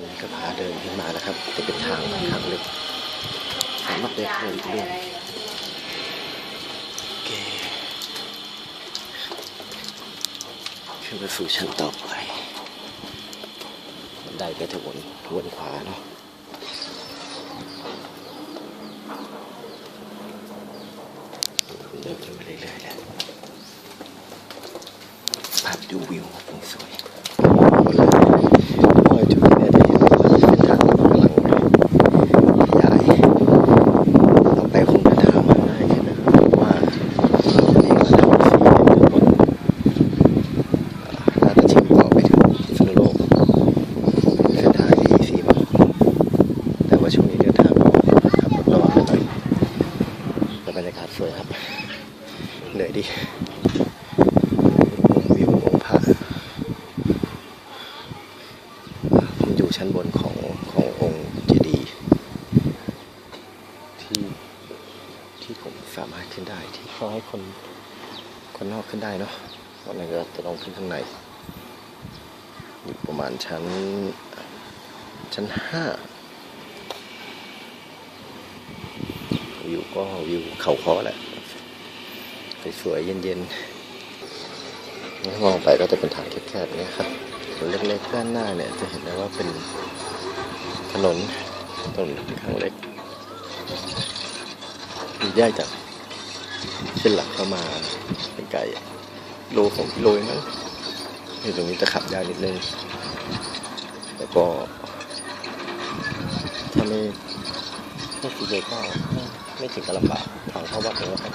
อันนี้ก็พาเดินขึ้นมาแล้วครับ จะเป็นทางทางล็กสามารถเดินเข้าไปอีกเรื่องโอเคขึ้นไปสู่ชั้นต่อไปบันไดก็จะวนวนขวาเนาะเดินขึ้นมาเรื่อยๆแล้วภาพดูวิวสวยโอ้ยจุดนี้จะเห็นว่าเป็นทางกำลังขยายต่อไปคงจะทำมันง่ายขึ้นนะครับเพราะว่านี่ก็ทำฟรีทั้งหมดน่าจะเชื่อมต่อไปถึงพิษณุโลกเป็นเส้นทาง EEC มั้งแต่ว่าช่วงนี้เดินทางขับรถระวังหน่อยแต่ บรรยากาศสวยครับ เหนื่อยดิวิวองค์พระผมอยู่ชั้นบนของขององค์เจดีย์ที่ที่ผมสามารถขึ้นได้ที่เขาให้คนคนนอกขึ้นได้เนาะวันนั้นก็จะต้องขึ้นข้างในอยู่ประมาณชั้นชั้นห้า วิวก็วิวเขาคอแหละสวยๆเย็นๆมองไปก็จะเป็นทางแคบๆนี่ครับส่วนเล็กๆด้านหน้าเนี่ยจะเห็นได้ว่าเป็นถนนถนนข้างเล็กมีแยกจากเส้นหลักเข้ามาไกลโลของกิโลเองมั้งอยู่ตรงนี้จะขับยากนิดนึงแล้วก็ถ้าไม่ไม่กิโลก็ ไม่ถึงดจะลำบากทางเข้าวัดเองแล้วกัน